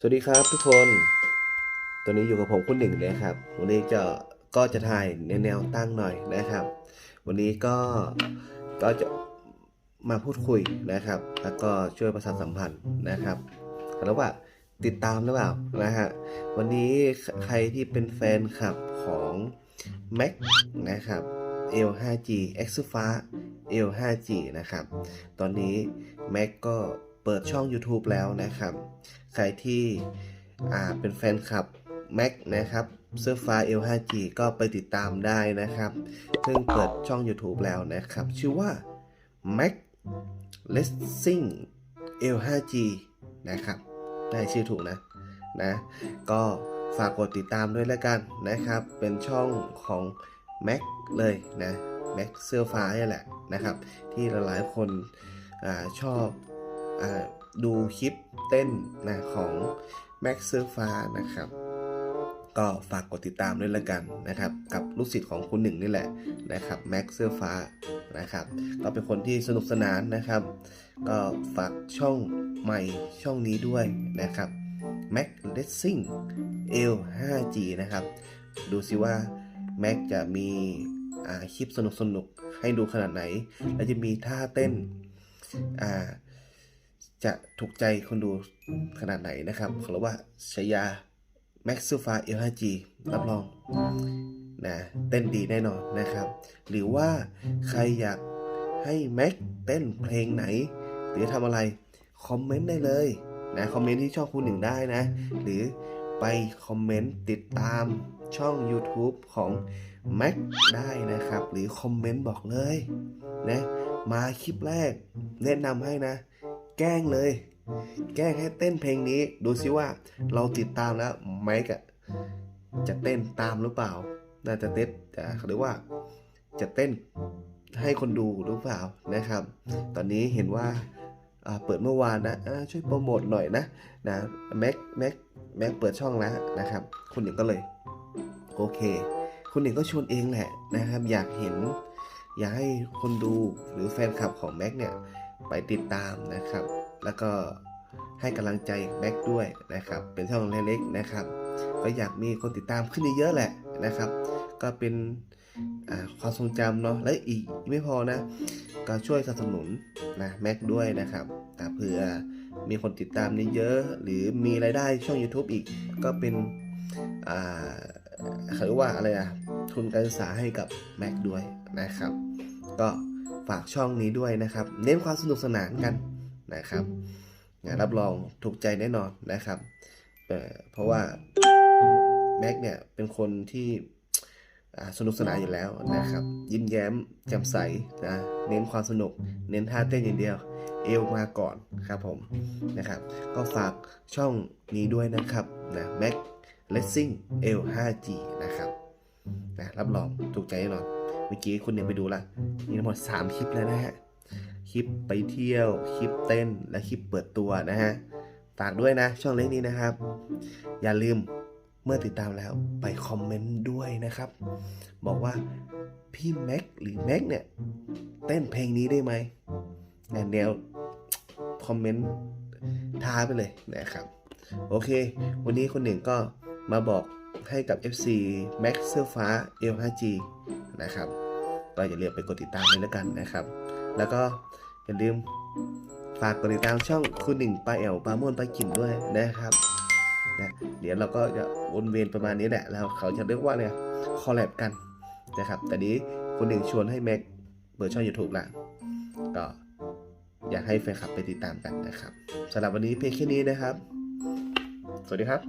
สวัสดีครับทุกคนตอนนี้อยู่กับผมคุณหนึ่งเลยครับ วันนี้จะก็จะถ่ายในแนวตั้งหน่อยนะครับ วันนี้ก็ก็จะมาพูดคุยนะครับ แล้วก็ช่วยประชาสัมพันธ์นะครับแล้วว่าติดตามหรือเปล่านะฮะ วันนี้ใครที่เป็นแฟนคลับของ Mac นะครับ L 5G X ฟ้า L 5G นะครับ ตอนนี้ Mac ก็ เปิดช่อง YouTube แล้วนะครับ ใครที่เป็นแฟนคลับ Mac นะครับเสื้อฟ้า L5G ก็ไปติดตามได้นะครับเพิ่งเปิดช่อง YouTube แล้วนะครับ ชื่อว่า Mac Racing L5G นะครับ ได้ชื่อถูกนะนะ ก็ฝากกดติดตามด้วยแล้วกันนะครับ เป็นช่องของ Mac เลยนะ Mac เสื้อฟ้านี่แหละนะครับ ที่หลายๆคนอชอบ ดูคลิปเต้นนะของ Mac เสื้อฟ้านะครับก็ฝากกดติดตามด้วยละกันนะครับ กับลูกศิษย์ของคุณหนึ่งนี่แหละนะครับแม็กเสื้อฟ้านะครับ ก็เป็นคนที่สนุกสนานนะครับ ก็ฝากช่องใหม่ช่องนี้ด้วยนะครับ Mac Racing L 5G นะครับ ดูสิว่า Mac จะมีคลิปสนุกสนุกๆ ให้ดูขนาดไหน และจะมีท่าเต้นอ่า จะถูกใจคนดูขนาดไหนนะครับขอรับว่าชายา Max s u f a L5G รับรองนะเต้นดีแน่นอนนะครับ หรือว่าใครอยากให้ Mac เต้นเพลงไหน หรือทำอะไร คอมเมนต์ได้เลยนะคอมเมนต์ที่ช่องคุณหนึ่งได้นะ หรือไปคอมเมนต์ติดตามช่อง YouTube ของ Mac ได้นะครับ หรือคอมเมนต์บอกเลยนะมาคลิปแรกแนะนำให้นะ แกล้งเลย แกล้งให้เต้นเพลงนี้ ดูซิว่าเราติดตามแล้วไมค์อะจะเต้นตามหรือเปล่า น่าจะเต้นจะหรือว่าจะเต้นให้คนดูหรือเปล่านะครับ ตอนนี้เห็นว่าเปิดเมื่อวานนะช่วยโปรโมทหน่อยนะนะแม็กแม็กแม็กเปิดช่องแล้วนะครับ คุณหนึ่งก็เลย โอเค คุณหนึ่งก็ชวนเองแหละนะครับ อยากเห็น อยากให้คนดูหรือแฟนคลับของแม็กเนี่ย ไปติดตามนะครับ แล้วก็ให้กำลังใจแม็กด้วยนะครับ เป็นช่องเล็กๆนะครับ ก็อยากมีคนติดตามขึ้นเยอะๆแหละนะครับ ก็เป็นความทรงจำเนาะและอีกไม่พอนะ ก็ช่วยสนับสนุนนะแม็กด้วยนะครับเผื่อมีคนติดตามนี่เยอะหรือมีรายได้ช่อง YouTube อีกก็เป็นเขาเรียกว่าอะไรอะทุนการศึกษาให้กับแม็กด้วยนะครับ ก็ ฝากช่องนี้ด้วยนะครับ เน้นความสนุกสนานกันนะครับนรับรองถูกใจแน่นอนนะครับเเพราะว่าแม็กเนี่ยเป็นคนที่สนุกสนานอยู่แล้วนะครับ ยิ้มแย้มแจ่มใสนะเน้นความสนุก เน้นท่าเต้นอย่างเดียว เอวมาก่อนครับผมนะครับ ก็ฝากช่องนี้ด้วยนะครับนะแม็กเลสซิ่ง L5G นะครับนะรับรองถูกใจแน่นอน เมื่อกี้คุณเนี่ยไปดูละมีทั้งหมด 3 คลิปแล้วนะฮะ คลิปไปเที่ยว คลิปเต้น และคลิปเปิดตัวนะฮะ ฝากด้วยนะ ช่องเล็กนี้นะครับ อย่าลืมเมื่อติดตามแล้วไปคอมเมนต์ด้วยนะครับ บอกว่าพี่แม็กหรือแม็กเนี่ย เต้นเพลงนี้ได้ไหมงานแนวคอมเมนต์ท้าไปเลยนะครับ โอเค วันนี้คนหนึ่งก็มาบอกให้กับ FC Max เสื้อฟ้า L5G นะครับ ก็อย่าลืมไปกดติดตามด้วยแล้วกันนะครับ แล้วก็อย่าลืมฝากกดติดตามช่องคุณหนึ่งปลาแอวปลาม่วนปลากิ่นด้วยนะครับนะเดี๋ยวเราก็จะวนเวียนประมาณนี้แหละ แล้วเขาจะเรียกว่าเนี่ยคอลแลบกันนะครับ แต่นี้คุณหนึ่งชวนให้แม็กเปิดช่อง YouTube ละก็อยากให้แฟนคลับไปติดตามกันนะครับสำหรับวันนี้เพียงแค่นี้นะครับ สวัสดีครับ